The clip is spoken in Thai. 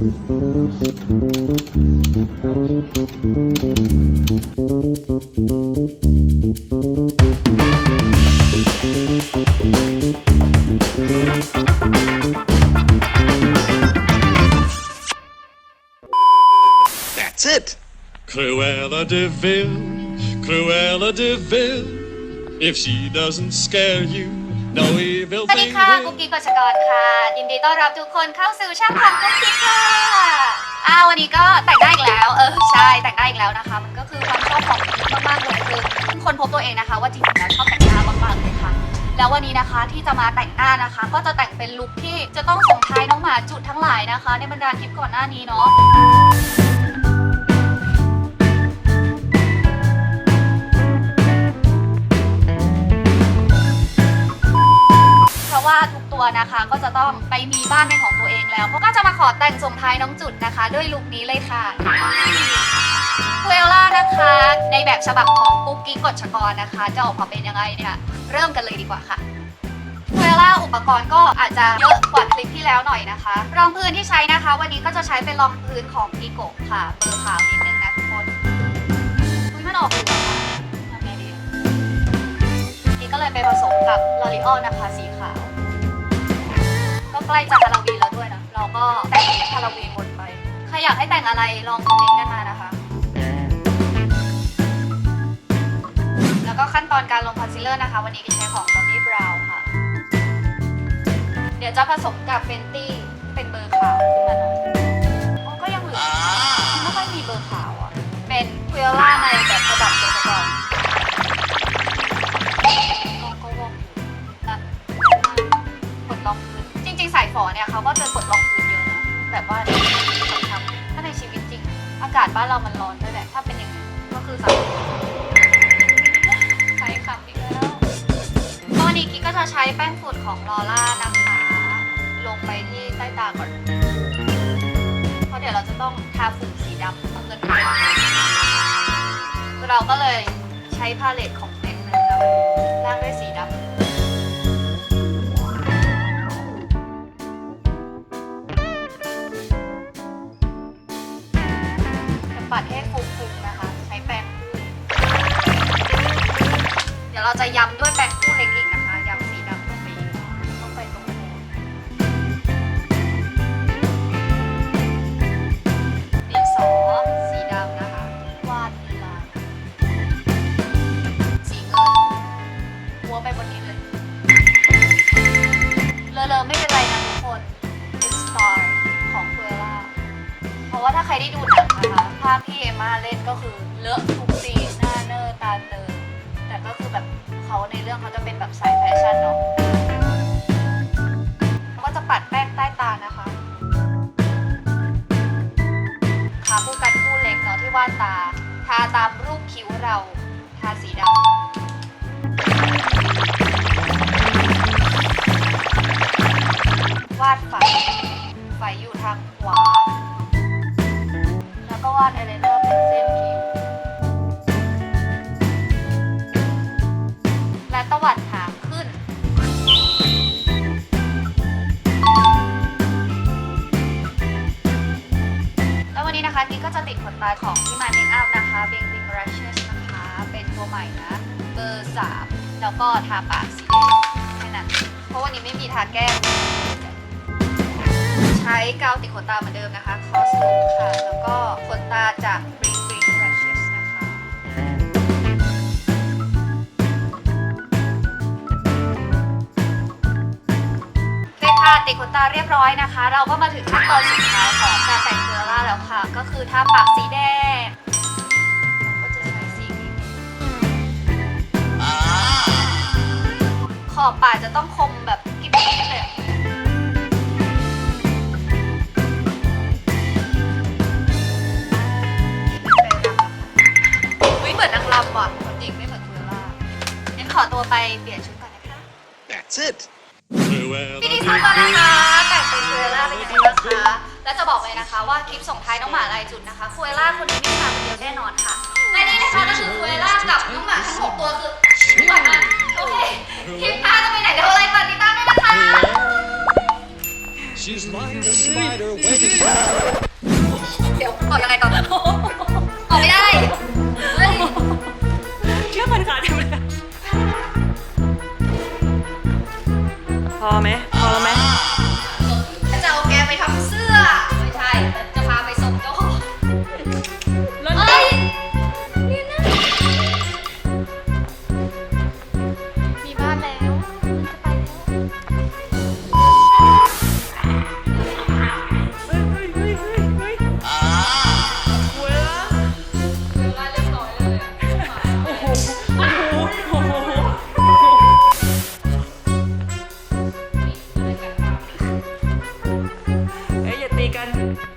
That's it. Cruella de Vil, Cruella de Vil. If she doesn't scare you, สวัสดีค่ะกุ๊กกิ๊กกฎชกรค่ะ ยินดีต้อนรับทุกคนเข้าสู่ช่างของกุ๊กกิ๊กค่ะอ้าววันนี้ก็แต่งหน้อีกแล้ว เออใช่แต่งหน้อีกแล้วนะคะ มันก็คือความชอบของกุ๊กกิ๊กมากๆเลยคือคนพบตัวเองนะคะ ว่าจริงๆแล้วชอบแต่งหน้ามากๆเลยค่ะแล้ววันนี้นะคะที่จะมาแต่งหน้านะคะ ก็จะแต่งเป็นลุคที่จะต้องส่งท้ายน้องหมาจุดทั้งหลายนะคะ ในบรรดาคลิปก่อนหน้านี้เนาะ วนะคะ ก็จะต้องไปมีบ้านเป็นของตัวเองแล้วเพราก็จะมาขอแต่งส่งท้ายน้องจุดนะคะ ด้วยลุคนี้เลยค่ะคุเอล่านะคะ ในแบบฉบับของปุ๊กกิ๊กกฎชกรนะคะ จะออกมาเป็นยังไงเนี่ยเริ่มกันเลยดีกว่าค่ะคุเอล่าอุปกรณ์ก็อาจจะเยอะกว่าคลิปที่แล้วหน่อยนะคะ รองพื้นที่ใช้นะคะ วันนี้ก็จะใช้เป็นรองพื้นของพีโกะค่ะเบอร์ขาวนิดนึงนะทุกคนคุยมันออกอยู่อะค่ะทำไงดีนี่ก็เลยไปผสมกับลอริออลนะคะสี ใกล้จะฮาโลวีนแล้วด้วยนะ เราก็แต่งฮาโลวีนหมดไป ใครอยากให้แต่งอะไรลองคอมเมนต์กันมานะคะ แล้วก็ขั้นตอนการลงคอนซีลเลอร์นะคะ วันนี้กิใช้ของ Bobbi Brown ค่ะ เดี๋ยวจะผสมกับเฟนตี้เป็นเบอร์ขาวขึ้นมา ฝอเนี่ยเขาก็จะกดรองพื้นเยอะนะแบบว่าทำถ้าในชีวิตจริง อากาศบ้านเรามันร้อนด้วยแหละถ้าเป็นอย่างนี้ก็คือสายใช้คำอีกแล้วตอนนี้กิ๊กก็จะใช้แป้งฝุ่นของลอร่านะคะลงไปที่ใต้ตาก่อน เพราะเดี๋ยวเราจะต้องทาฝุ่นสีดำเอาเงินไปเราก็เลยใช้พาเลตของแม็กนะคะล่างด้วยสีดำ ปัดให้ฟุ้งๆนะคะ ใช้แปรงเดี๋ยวเราจะย้ำด้วยแปรงคู่เล็กอีกนะคะย้ำสีดำลงไปอีกลงไปตรงนี้ดินสอสีดำนะคะ วาดเป็นลายสีเงินหัวไปบนนี้เลยเลอะเลอะไม่เป็นไรนะทุกคนเป็นสไตล์ของเฟอร่าเพราะว่าถ้าใครได้ดูาพที่เอมมาเล่นก็คือเลอะทุกซีนหน้าเนอร์ตาเตอแต่ก็คือแบบเขาในเรื่องเขาจะเป็นแบบสายแฟชั่นเนาะ นนี้นะคะกิ๊กก็จะติดขนตาของที่มาเมคอัพนะคะ b บ n g Bing Brushes นะคะ เป็นตัวใหม่นะ เบอร์3แล้วก็ทาปากสีแดงแค่นั้น เพราะวันนี้ไม่มีทาแก้ม ใช้กาวติดขนตาเหมือนเดิมนะคะคอสลูค่ะ แล้วก็ขนตาจาก Bing Bing Brushes นะคะโอเคค่ะติดขนตาเรียบร้อยนะคะ เราก็มาถึงขั้นตอนสุดท้ายของการแต่ง แล้วค่ะ ก็คือทาปากสีแดงเราก็จะใช้สีนี้ขอบปากจะต้องคมแบบกิ๊บๆเลยอะอุ๊ยเหมือนนางรำว่ะจริงไม่เหมือนเฟอร์ล่างั้นขอตัวไปเปลี่ยนชุดก่อนนะคะ That's it. Cruella ว่าคลิปส่งท้ายน้องหมาลายจุดนะคะคุเอล่าคนนี้ไม่ได้มาคนเดียวแน่นอนค่ะและนี่นะคะก็คือคุเอล่ากับน้องหมาทั้งหกตัวคือปล่อยมาโอเคคลิปหน้าจะไปไหนเดี๋ยวอะไรฝากติดตามด้วยนะคะ She's like a spider waiting. เดี๋ยวออกยังไงก่อนออกไม่ได้เฮ้ยเชื่อมันขาดเลยพอไหม เ